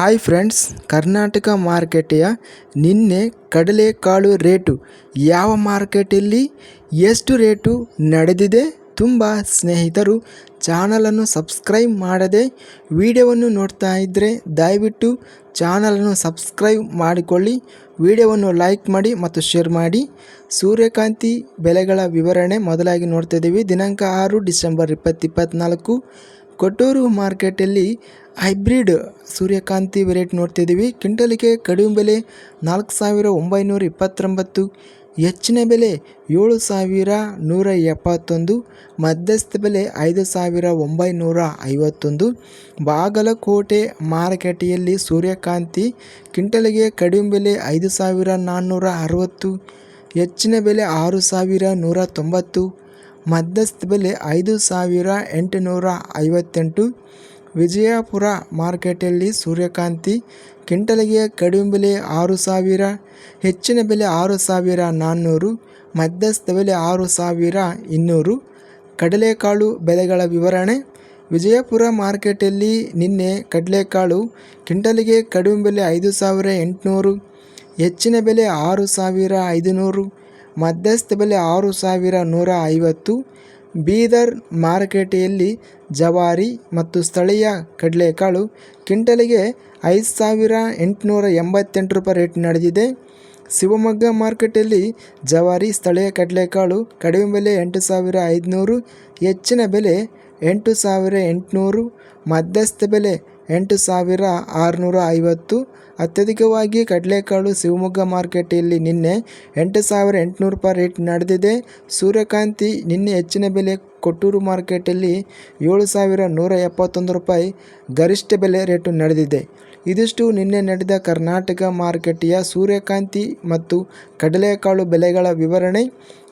Hi friends Karnataka ಮಾರ್ಕೆಟೆಯ ನಿನ್ನೆ ಕಡಲೆಕಾಳು rate ಯಾವ ಮಾರ್ಕೆಟಲ್ಲಿ ಎಷ್ಟು ರೇಟು ನಡೆದಿದೆ ತುಂಬ ಸ್ನೇಹಿತರು ಚಾನಲನ್ನು ಸಬ್ಸ್ಕ್ರೈಬ್ ಮಾಡದೆ ವಿಡಿಯೋವನ್ನು ನೋಡ್ತಾ ಇದ್ದರೆ ದಯವಿಟ್ಟು ಚಾನಲನ್ನು ಸಬ್ಸ್ಕ್ರೈಬ್ ಮಾಡಿಕೊಳ್ಳಿ ವಿಡಿಯೋವನ್ನು ಲೈಕ್ ಮಾಡಿ ಮತ್ತು ಶೇರ್ ಮಾಡಿ ಸೂರ್ಯಕಾಂತಿ ಬೆಲೆಗಳ ವಿವರಣೆ ಮೊದಲಾಗಿ ನೋಡ್ತಾ ಇದ್ದೀವಿ ದಿನಾಂಕ ಆರು ಡಿಸೆಂಬರ್ ಇಪ್ಪತ್ತು ಇಪ್ಪತ್ತ್ನಾಲ್ಕು ಕೊಟ್ಟೂರು ಮಾರ್ಕೆಟಲ್ಲಿ ಹೈಬ್ರಿಡ್ ಸೂರ್ಯಕಾಂತಿ ವೆರೈಟಿ ನೋಡ್ತಿದ್ದೀವಿ. ಕ್ವಿಂಟಲಿಗೆ ಕಡಿಮೆ ಬೆಲೆ ನಾಲ್ಕು ಸಾವಿರ ಒಂಬೈನೂರ ಇಪ್ಪತ್ತೊಂಬತ್ತು, ಹೆಚ್ಚಿನ ಬೆಲೆ ಏಳು ಸಾವಿರ ನೂರ ಎಪ್ಪತ್ತೊಂದು, ಮಧ್ಯಸ್ಥ ಬೆಲೆ ಐದು ಸಾವಿರ ಒಂಬೈನೂರ ಐವತ್ತೊಂದು. ಬಾಗಲಕೋಟೆ ಮಾರುಕಟ್ಟೆಯಲ್ಲಿ ಸೂರ್ಯಕಾಂತಿ ಕ್ವಿಂಟಲಿಗೆ ಕಡಿಮೆ ಬೆಲೆ ಐದು ಸಾವಿರ ನಾನ್ನೂರ ಅರವತ್ತು, ಹೆಚ್ಚಿನ ಬೆಲೆ ಆರು ಸಾವಿರ ನೂರ ತೊಂಬತ್ತು ಮಧ್ಯಸ್ಥ ಬೆಲೆ ಐದು ಸಾವಿರ ಎಂಟುನೂರ ಐವತ್ತೆಂಟು. ವಿಜಯಪುರ ಮಾರ್ಕೆಟಲ್ಲಿ ಸೂರ್ಯಕಾಂತಿ, ಕ್ವಿಂಟಲಿಗೆ ಕಡಿಮೆ ಬೆಲೆ ಆರು ಸಾವಿರ, ಹೆಚ್ಚಿನ ಬೆಲೆ ಆರು ಸಾವಿರ ನಾನ್ನೂರು, ಮಧ್ಯಸ್ಥ ಬೆಲೆ ಆರು ಸಾವಿರ ಇನ್ನೂರು. ಕಡಲೆಕಾಳು ಬೆಲೆಗಳ ವಿವರಣೆ. ವಿಜಯಪುರ ಮಾರ್ಕೆಟಲ್ಲಿ ನಿನ್ನೆ ಕಡಲೆಕಾಳು ಕ್ವಿಂಟಲಿಗೆ ಕಡಿಮೆ ಬೆಲೆ ಐದು ಸಾವಿರ ಎಂಟುನೂರು, ಹೆಚ್ಚಿನ ಬೆಲೆ ಆರು ಸಾವಿರ ಐದುನೂರು. ಮಧ್ಯಸ್ಥ ಬೆಲೆ ಆರು ಸಾವಿರ ನೂರ ಐವತ್ತು. ಬೀದರ್ ಮಾರುಕಟ್ಟೆಯಲ್ಲಿ ಜವಾರಿ ಮತ್ತು ಸ್ಥಳೀಯ ಕಡಲೆಕಾಳು ಕ್ವಿಂಟಲಿಗೆ ಐದು ಸಾವಿರ ಎಂಟುನೂರ ಎಂಬತ್ತೆಂಟು ರೂಪಾಯಿ ರೇಟ್ ನಡೆದಿದೆ. ಶಿವಮೊಗ್ಗ ಮಾರ್ಕೆಟಲ್ಲಿ ಜವಾರಿ, ಸ್ಥಳೀಯ ಕಡಲೆಕಾಳು ಕಡಿಮೆ ಬೆಲೆ ಎಂಟು ಸಾವಿರ ಐದುನೂರು, ಹೆಚ್ಚಿನ ಬೆಲೆ ಎಂಟು ಸಾವಿರ ಎಂಟುನೂರು, ಮಧ್ಯಸ್ಥ ಬೆಲೆ ಎಂಟು ಸಾವಿರ ಆರುನೂರ ಐವತ್ತು. ಅತ್ಯಧಿಕವಾಗಿ ಕಡಲೆಕಾಳು ಶಿವಮೊಗ್ಗ ಮಾರ್ಕೆಟಲ್ಲಿ ನಿನ್ನೆ ಎಂಟು ಸಾವಿರ ಎಂಟುನೂರು ರೂಪಾಯಿ ರೇಟ್ ನಡೆದಿದೆ. ಸೂರ್ಯಕಾಂತಿ ನಿನ್ನೆ ಹೆಚ್ಚಿನ ಬೆಲೆ ಕೊಟ್ಟೂರು ಮಾರ್ಕೆಟಲ್ಲಿ ಏಳು ಸಾವಿರ ನೂರ ಎಪ್ಪತ್ತೊಂದು ರೂಪಾಯಿ ಗರಿಷ್ಠ ಬೆಲೆ ರೇಟು ನಡೆದಿದೆ. ಇದಿಷ್ಟು ನಿನ್ನೆ ನಡೆದ ಕರ್ನಾಟಕ ಮಾರುಕಟ್ಟೆಯ ಸೂರ್ಯಕಾಂತಿ ಮತ್ತು ಕಡಲೆಕಾಳು ಬೆಲೆಗಳ ವಿವರಣೆ.